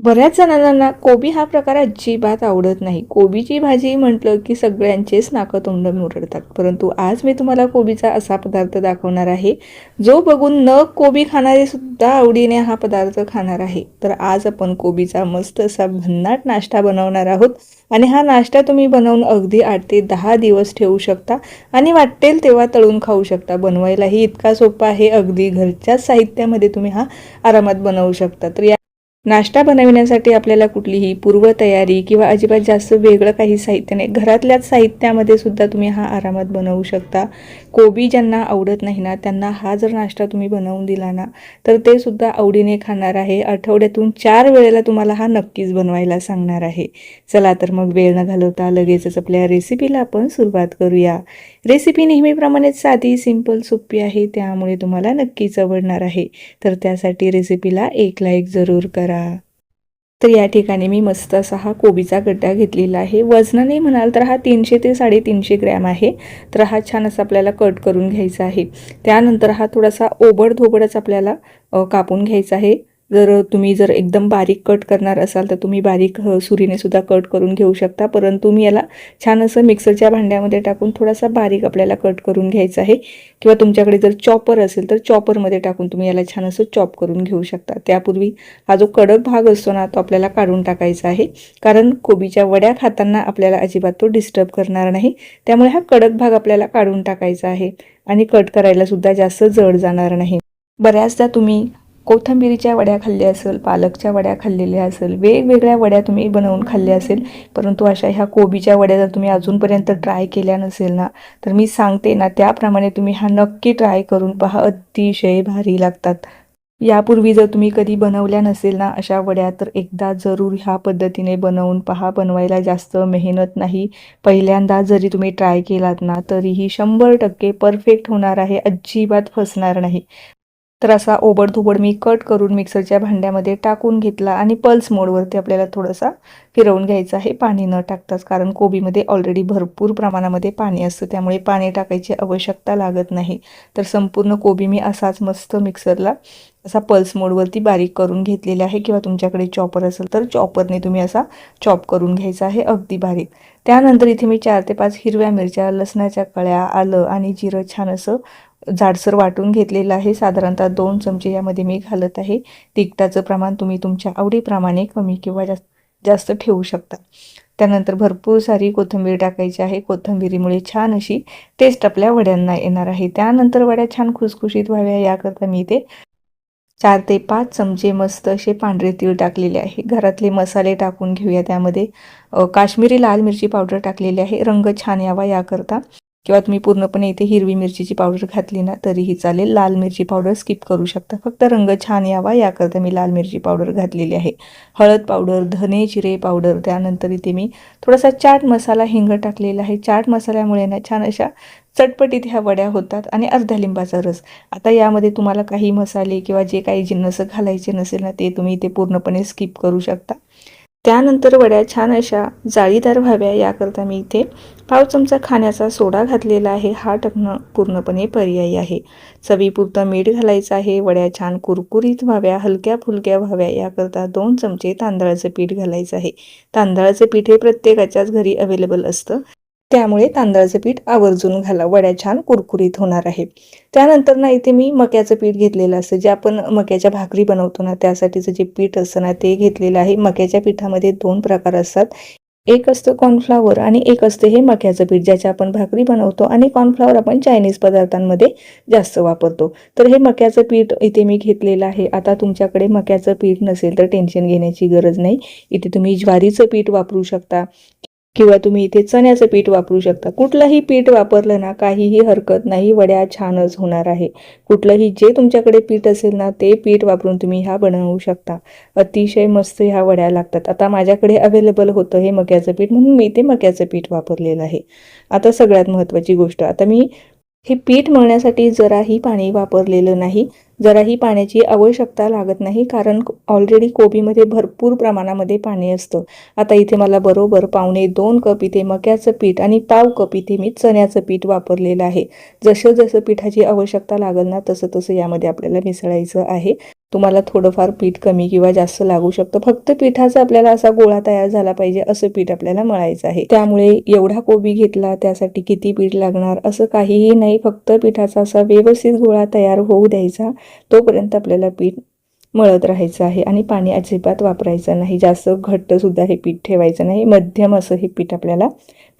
बऱ्याच जणांना कोबी हा प्रकार अजिबात आवडत नाही. कोबीची भाजी म्हटलं की सगळ्यांचेच नाकं तोंड मुरडतात. परंतु आज मी तुम्हाला कोबीचा असा पदार्थ दाखवणार आहे जो बघून न कोबी खाणारे सुद्धा आवडीने हा पदार्थ खाणार आहे. तर आज आपण कोबीचा मस्त असा भन्नाट नाश्ता बनवणार आहोत आणि हा नाश्ता तुम्ही बनवून अगदी आठ ते दहा दिवस ठेवू शकता आणि वाटेल तेव्हा तळून खाऊ शकता. बनवायलाही इतका सोपा आहे अगदी घरच्याच साहित्यामध्ये तुम्ही हा आरामात बनवू शकता. तर या नाश्ता बनविण्यासाठी आपल्याला कुठलीही पूर्वतयारी किंवा अजिबात जास्त वेगळं काही साहित्य नाही. घरातल्याच साहित्यामध्ये सुद्धा तुम्ही हा आरामात बनवू शकता. कोबी ज्यांना आवडत नाही ना त्यांना हा जर नाश्ता तुम्ही बनवून दिला ना तर ते सुद्धा आवडीने खाणार आहे. आठवड्यातून चार वेळेला तुम्हाला हा नक्कीच बनवायला सांगणार आहे. चला तर मग वेळ न घालवता लगेचच आपल्या रेसिपीला आपण सुरुवात करूया. रेसिपी नेहमीप्रमाणेच साधी सिंपल सोपी आहे त्यामुळे तुम्हाला नक्कीच आवडणार आहे. तर त्यासाठी रेसिपीला एक लाईक जरूर करा. तर या ठिकाणी मी मस्त असा हा कोबीचा गड्डा घेतलेला आहे. वजनाने म्हणाल तर हा तीनशे ते साडेतीनशे ग्रॅम आहे. तर हा छान असा आपल्याला कट करून घ्यायचा आहे. त्यानंतर हा थोडासा ओबड धोबडच आपल्याला कापून घ्यायचा आहे. जर तुम्ही जर एकदम बारीक कट करणार असाल तर तुम्ही बारीक सुरीनेसुद्धा कट करून घेऊ शकता. परंतु मी याला छान असं मिक्सरच्या भांड्यामध्ये टाकून थोडासा बारीक आपल्याला कट करून घ्यायचा आहे. किंवा तुमच्याकडे जर चॉपर असेल तर चॉपरमध्ये टाकून तुम्ही याला छान असं चॉप करून घेऊ शकता. त्यापूर्वी हा जो कडक भाग असतो ना तो आपल्याला काढून टाकायचा आहे. कारण कोबीच्या वड्या खाताना आपल्याला अजिबात तो डिस्टर्ब करणार नाही. त्यामुळे हा कडक भाग आपल्याला काढून टाकायचा आहे. आणि कट करायला सुद्धा जास्त जड जाणार नाही. बऱ्याचदा तुम्ही कोथिंबिरीच्या वड्या खाल्ल्या असेल पालकच्या वड्या खाल्लेल्या असेल वेगवेगळ्या वड्या तुम्ही बनवून खाल्ल्या असेल परंतु अशा ह्या कोबीच्या वड्या जर तुम्ही अजूनपर्यंत ट्राय केल्या नसेल ना तर मी सांगते ना त्याप्रमाणे तुम्ही हा नक्की ट्राय करून पहा अतिशय भारी लागतात. यापूर्वी जर तुम्ही कधी बनवल्या नसेल ना अशा वड्या तर एकदा जरूर ह्या पद्धतीने बनवून पहा बनवायला जास्त मेहनत नाही. पहिल्यांदा जरी तुम्ही ट्राय केलात ना तरीही शंभर टक्के परफेक्ट होणार आहे अजिबात फसणार नाही. तर असा ओबडधोबड मी कट करून मिक्सरच्या भांड्यामध्ये टाकून घेतला आणि पल्स मोडवरती आपल्याला थोडासा फिरवून घ्यायचा आहे. पाणी न टाकताच कारण कोबीमध्ये ऑलरेडी भरपूर प्रमाणामध्ये पाणी असतं त्यामुळे पाणी टाकायची आवश्यकता लागत नाही. तर संपूर्ण कोबी मी असाच मस्त मिक्सरला असा पल्स मोडवरती बारीक करून घेतलेला आहे. किंवा तुमच्याकडे चॉपर असेल तर चॉपरने तुम्ही असा चॉप करून घ्यायचा आहे अगदी बारीक. त्यानंतर इथे मी चार ते पाच हिरव्या मिरच्या लसणाच्या कळ्या आलं आणि जिरं छान असं जाडसर वाटून घेतलेलं आहे. साधारणतः दोन चमचे यामध्ये मी घालत आहे. तिखटाचं प्रमाण तुम्ही तुमच्या आवडीप्रमाणे कमी किंवा जास्त जास्त ठेवू शकता. त्यानंतर भरपूर सारी कोथिंबीर टाकायची आहे. कोथिंबीरीमुळे छान अशी टेस्ट आपल्या वड्यांना येणार आहे. त्यानंतर वड्या छान खुसखुशीत व्हाव्या. याकरता मी ते चार ते पाच चमचे मस्त असे पांढरे तीळ टाकलेले आहे. घरातले मसाले टाकून घेऊया त्यामध्ये. काश्मीरी लाल मिरची पावडर टाकलेली आहे. रंग छान यावा याकरता. किंवा तुम्ही पूर्णपणे इथे हिरवी मिरचीची पावडर घातली ना तरीही चालेल. लाल मिरची पावडर स्किप करू शकता. फक्त रंग छान यावा याकरता मी लाल मिरची पावडर घातलेली आहे. हळद पावडर धने जिरे पावडर त्यानंतर इथे मी थोडासा चाट मसाला हिंग टाकलेला आहे. चाट मसाल्यामुळे ना छान अशा चटपटीत ह्या वड्या होतात आणि अर्धा लिंबाचा रस. आता यामध्ये तुम्हाला काही मसाले किंवा जे काही जिन्नस घालायचे नसेल ना ते तुम्ही इथे पूर्णपणे स्किप करू शकता. त्यानंतर वड्या छान अशा जाळीदार व्हाव्या याकरता मी इथे पाव चमचा खाण्याचा सोडा घातलेला आहे. हा टकणं पूर्णपणे पर्यायी आहे. चवीपुरतं मीठ घालायचं आहे. वड्या छान कुरकुरीत व्हाव्या हलक्या फुलक्या व्हाव्या याकरता दोन चमचे तांदळाचं पीठ घालायचं आहे. तांदळाचं पीठ हे प्रत्येकाच्याच घरी अवेलेबल असतं. त्यामुळे तांदळाचं पीठ आवर्जून घाला. वड्या छान कुरकुरीत होणार आहे त्यानंतर ना इथे मी मक्याचं पीठ घेतलेलं असतं. जे आपण मक्याच्या भाकरी बनवतो ना त्यासाठीचं जे पीठ असतं ना ते घेतलेलं आहे. मक्याच्या पिठामध्ये दोन प्रकार असतात. एक असतं कॉर्नफ्लावर आणि एक असतं हे मक्याचं पीठ ज्याच्या आपण भाकरी बनवतो आणि कॉर्नफ्लावर आपण चायनीज पदार्थांमध्ये जास्त वापरतो. तर हे मक्याचं पीठ इथे मी घेतलेलं आहे. आता तुमच्याकडे मक्याचं पीठ नसेल तर टेन्शन घेण्याची गरज नाही. इथे तुम्ही ज्वारीचं पीठ वापरू शकता. किंवा तुम्ही इथे चण्याचं पीठ वापरू शकता. कुठलंही पीठ वापरलं ना काहीही हरकत नाही वड्या छानच होणार आहे. कुठलंही जे तुमच्याकडे पीठ असेल ना ते पीठ वापरून तुम्ही ह्या बनवू शकता. अतिशय मस्त ह्या वड्या लागतात. आता माझ्याकडे अवेलेबल होतं हे मक्याचं पीठ म्हणून मी ते मक्याचं पीठ वापरलेलं आहे. आता सगळ्यात महत्त्वाची गोष्ट आता मी हे पीठ मळण्यासाठी जराही पाणी वापरलेलं नाही. जराही पाण्याची आवश्यकता लागत नाही कारण ऑलरेडी कोबीमध्ये भरपूर प्रमाणामध्ये पाणी असतं. आता इथे मला बरोबर पावणे दोन कप इथे मक्याचं पीठ आणि पाव कप इथे मी चण्याचं पीठ वापरलेलं आहे. जसं जसं पिठाची आवश्यकता लागेल ना तसं तसं यामध्ये आपल्याला मिसळायचं आहे. तुम्हाला थोडंफार पीठ कमी किंवा जास्त लागू शकतं. फक्त पिठाचा आपल्याला असा गोळा तयार झाला पाहिजे असं पीठ आपल्याला मळायचं आहे. त्यामुळे एवढा कोबी घेतला त्यासाठी किती पीठ लागणार असं काहीही नाही. फक्त पिठाचा असा व्यवस्थित गोळा तयार होऊ द्यायचा. तोपर्यंत आपल्याला पीठ मळत राहायचं आहे आणि पाणी अजिबात वापरायचं नाही. जास्त घट्टसुद्धा हे पीठ ठेवायचं नाही. मध्यम असं हे पीठ आपल्याला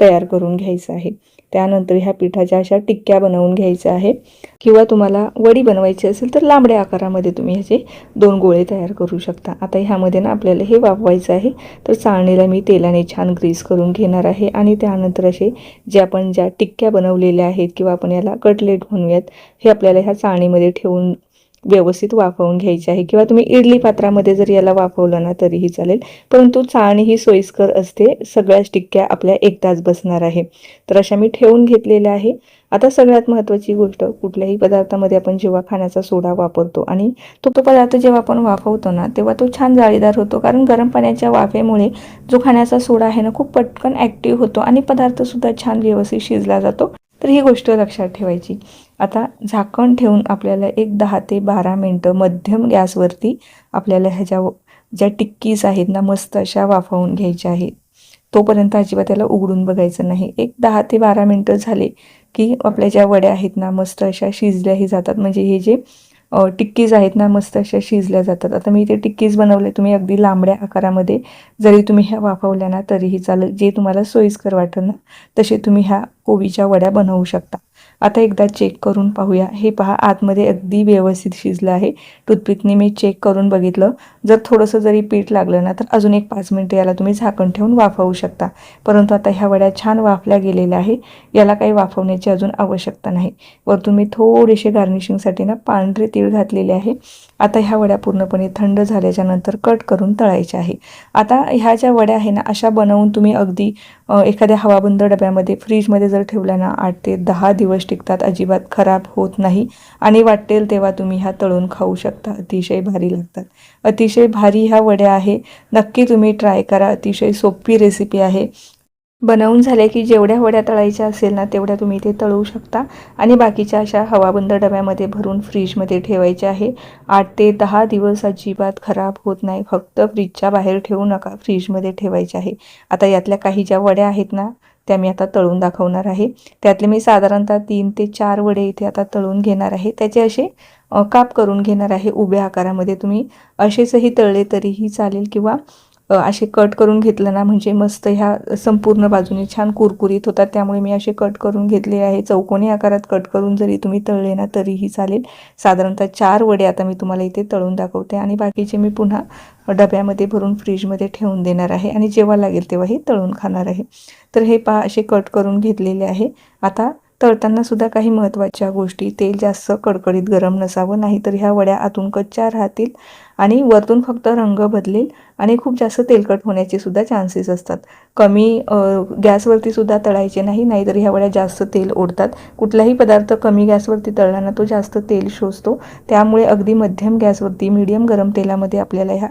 तयार करून घ्यायचं आहे. त्यानंतर ह्या पिठाच्या अशा टिक्क्या बनवून घ्यायच्या आहे. किंवा तुम्हाला वडी बनवायची असेल तर लांबड्या आकारामध्ये तुम्ही ह्याचे दोन गोळे तयार करू शकता. आता ह्यामध्ये ना आपल्याला हे वापवायचं आहे. तर चाळणीला मी तेलाने छान ग्रीस करून घेणार आहे. आणि त्यानंतर असे जे आपण ज्या टिक्क्या बनवलेल्या आहेत किंवा आपण याला कटलेट म्हणूयात हे आपल्याला ह्या चाळणीमध्ये ठेवून व्यवस्थित वाफवून घ्यायची आहे. किंवा तुम्ही इडली पात्रामध्ये जर याला वाफवलं ना तरीही चालेल. परंतु चाळणी ही सोयीस्कर असते. सगळ्याच टिक्क्या आपल्या एकदाच बसणार आहे. तर अशा मी ठेवून घेतलेल्या आहे. आता सगळ्यात महत्त्वाची गोष्ट कुठल्याही पदार्थामध्ये आपण जेव्हा खाण्याचा सोडा वापरतो आणि तो तो पदार्थ जेव्हा आपण वाफवतो ना तेव्हा तो छान जाळीदार होतो. कारण गरम पाण्याच्या वाफेमुळे जो खाण्याचा सोडा आहे ना खूप पटकन ॲक्टिव्ह होतो आणि पदार्थसुद्धा छान व्यवस्थित शिजला जातो. तर ही गोष्ट लक्षात ठेवायची. आता झाकण ठेवून आपल्याला एक दहा ते बारा मिनटं मध्यम गॅसवरती आपल्याला ह्याच्या ज्या टिक्कीज आहेत ना मस्त अशा वाफवून घ्यायच्या आहेत. तोपर्यंत अजिबात त्याला उघडून बघायचं नाही. एक दहा ते बारा मिनटं झाले की आपल्या ज्या वड्या आहेत ना मस्त अशा शिजल्याही जातात. म्हणजे हे जे टिक्कीज आहेत ना मस्त अशा शिजल्या जातात. आता मी इथे टिक्कीज बनवले तुम्ही अगदी लांबड्या आकारामध्ये. जरी तुम्ही ह्या वाफवल्या ना तरीही चालेल. जे तुम्हाला सोयीस्कर वाटेल ना तसे तुम्ही ह्या कोबीच्या वड्या बनवू शकता. आता एकदा चेक करून पाहूया. हे पहा आतमध्ये अगदी व्यवस्थित शिजलं आहे. टूथपिकने मी चेक करून बघितलं. जर थोडंसं जरी पीठ लागलं ना तर अजून एक पाच मिनटं याला तुम्ही झाकण ठेवून वाफवू शकता. परंतु आता ह्या वड्या छान वाफल्या गेलेल्या आहे. याला काही वाफवण्याची अजून आवश्यकता नाही. वरतून मी थोडेसे गार्निशिंगसाठी ना पांढरे तीळ घातलेले आहे. आता ह्या वड्या पूर्णपणे थंड झाल्याच्यानंतर कट करून तळायच्या आहे. आता ह्या ज्या वड्या आहे ना अशा बनवून तुम्ही अगदी एखाद्या हवाबंद डब्यामध्ये फ्रीजमध्ये जर ठेवल्या ना आठ ते दहा दिवस टिकतात अजिबात खराब होत नाही. आणि वाटेल तेव्हा तुम्ही ह्या तळून खाऊ शकता. अतिशय भारी लागतात. अतिशय भारी ह्या वड्या आहे. नक्की तुम्ही ट्राय करा. अतिशय सोपी रेसिपी आहे. बनवून झाले की जेवढ्या वड्या तळायच्या असेल ना तेवढ्या तुम्ही ते तळू शकता. आणि बाकीच्या अशा हवाबंद डब्यामध्ये भरून फ्रीजमध्ये ठेवायचे आहे. आठ ते दहा दिवस अजिबात खराब होत नाही. फक्त फ्रीजच्या बाहेर ठेवू नका. फ्रीजमध्ये ठेवायचे आहे. आता यातल्या काही ज्या वड्या आहेत ना त्या मी आता तळून दाखवणार आहे. त्यातले मी साधारणतः तीन ते चार वडे इथे आता तळून घेणार आहे. त्याचे असे काप करून घेणार आहे उभ्या आकारामध्ये. तुम्ही असेचही तळले तरीही चालेल किंवा असे कट करून घेतलं ना म्हणजे मस्त ह्या संपूर्ण बाजूने छान कुरकुरीत होतात. त्यामुळे मी असे कट करून घेतले आहे. चौकोनी आकारात कट करून जरी तुम्ही तळले ना तरीही चालेल. साधारणतः चार वडे आता मी तुम्हाला इथे तळून दाखवते. आणि बाकीचे मी पुन्हा डब्यामध्ये भरून फ्रीजमध्ये ठेवून देणार आहे. आणि जेव्हा लागेल तेव्हा हे तळून खाणार आहे. तर हे पहा असे कट करून घेतलेले आहे. आता तळताना सुद्धा काही महत्त्वाच्या गोष्टी तेल जास्त कडकडीत गरम नसावं नाहीतर ह्या वड्या आतून कच्च्या राहतील आणि वरतून फक्त रंग बदलेल आणि खूप जास्त तेलकट होण्याचे सुद्धा चान्सेस असतात. कमी गॅसवरती सुद्धा तळायचे नाही नाहीतर ह्या वड्या जास्त तेल ओढतात. कुठलाही पदार्थ कमी गॅसवरती तळला तो जास्त तेल शोषतो. त्यामुळे अगदी मध्यम गॅसवरती मीडियम गरम तेलामध्ये आपल्याला ह्या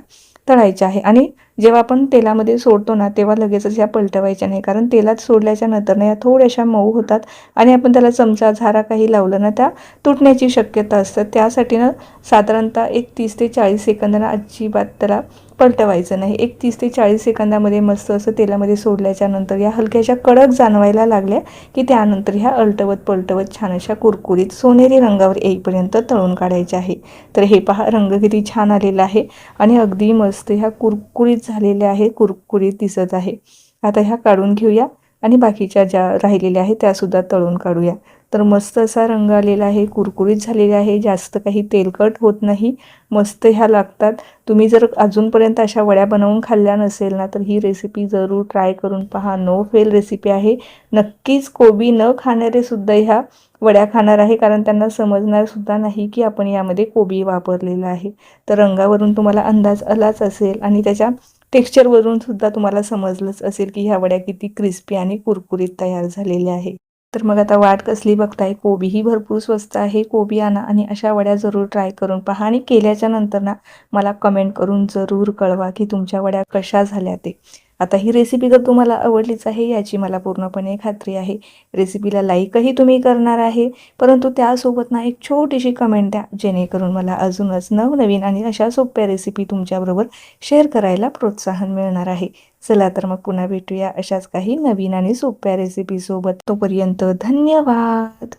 तळायच्या आहे. आणि जेव्हा आपण तेलामध्ये सोडतो ना तेव्हा लगेचच ह्या पलटवायच्या नाही. कारण तेलात सोडल्याच्या नंतर ना या थोड्याशा मऊ होतात आणि आपण त्याला चमचा झारा काही लावलं ना त्या तुटण्याची शक्यता असतात त्यासाठी ना साधारणतः एक तीस ते चाळीस सेकंदांना अजिबात त्याला पलटवायचं नाही. एक तीस ते चाळीस सेकंदामध्ये मस्त असं तेलामध्ये सोडल्याच्या नंतर या हलक्याशा कडक जाणवायला लागल्या की त्यानंतर ह्या अलटवत पलटवत छान अशा कुरकुरीत सोनेरी रंगावर येईपर्यंत तळून काढायचे आहे. तर हे पहा रंग किती छान आलेला आहे आणि अगदी मस्त ह्या कुरकुरीत झालेल्या आहे कुरकुरीत दिसत आहे. आता ह्या काढून घेऊया आणि बाकीच्या ज्या राहिलेल्या आहेत त्यासुद्धा तळून काढूया. तर मस्त असा रंग आलेला आहे कुरकुरीत झालेला आहे जास्त काही तेलकट होत नाही मस्त ह्या लागतात. तुम्ही जर अजूनपर्यंत अशा वड्या बनवून खाल्ल्या नसेल ना तर ही रेसिपी जरूर ट्राय करून पहा. नो फेल रेसिपी आहे. नक्कीच कोबी न खाणारेसुद्धा ह्या वड्या खाणार आहे कारण त्यांना समजणारसुद्धा नाही की आपण यामध्ये कोबी वापरलेला आहे. तर रंगावरून तुम्हाला अंदाज आलाच असेल आणि त्याच्या टेक्स्चरवरून सुद्धा तुम्हाला समजलंच असेल की ह्या वड्या किती क्रिस्पी आणि कुरकुरीत तयार झालेल्या आहे तर मग आता वाट कसली बघताय? कोबीही भरपूर स्वस्त आहे. कोबी आणा आणि अशा वड्या जरूर ट्राय करून पहा आणि केल्याच्यानंतर ना मला कमेंट करून जरूर कळवा की तुमच्या वड्या कशा झाल्या ते. आता ही रेसिपी जर तुम्हाला आवडलीच आहे याची मला पूर्णपणे खात्री आहे. रेसिपीला लाईकही तुम्ही करणार आहे. परंतु त्यासोबत ना एक छोटीशी कमेंट द्या जेणेकरून मला अजूनच नवनवीन आणि अशा सोप्या रेसिपी तुमच्याबरोबर शेअर करायला प्रोत्साहन मिळणार आहे. चला तर मग पुन्हा भेटूया अशाच काही नवीन आणि सोप्या रेसिपीसोबत तोपर्यंत धन्यवाद!